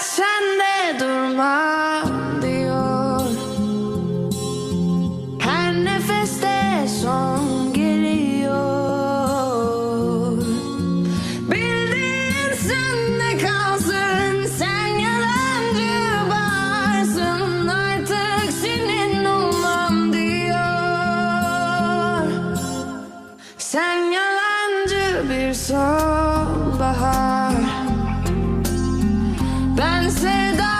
sen de durma diyor. Her nefeste son geliyor. Bildiğin sende kalsın Sen yalancı varsın. Artık senin olmam diyor. Sen yalancı bir sonbahar Ben koca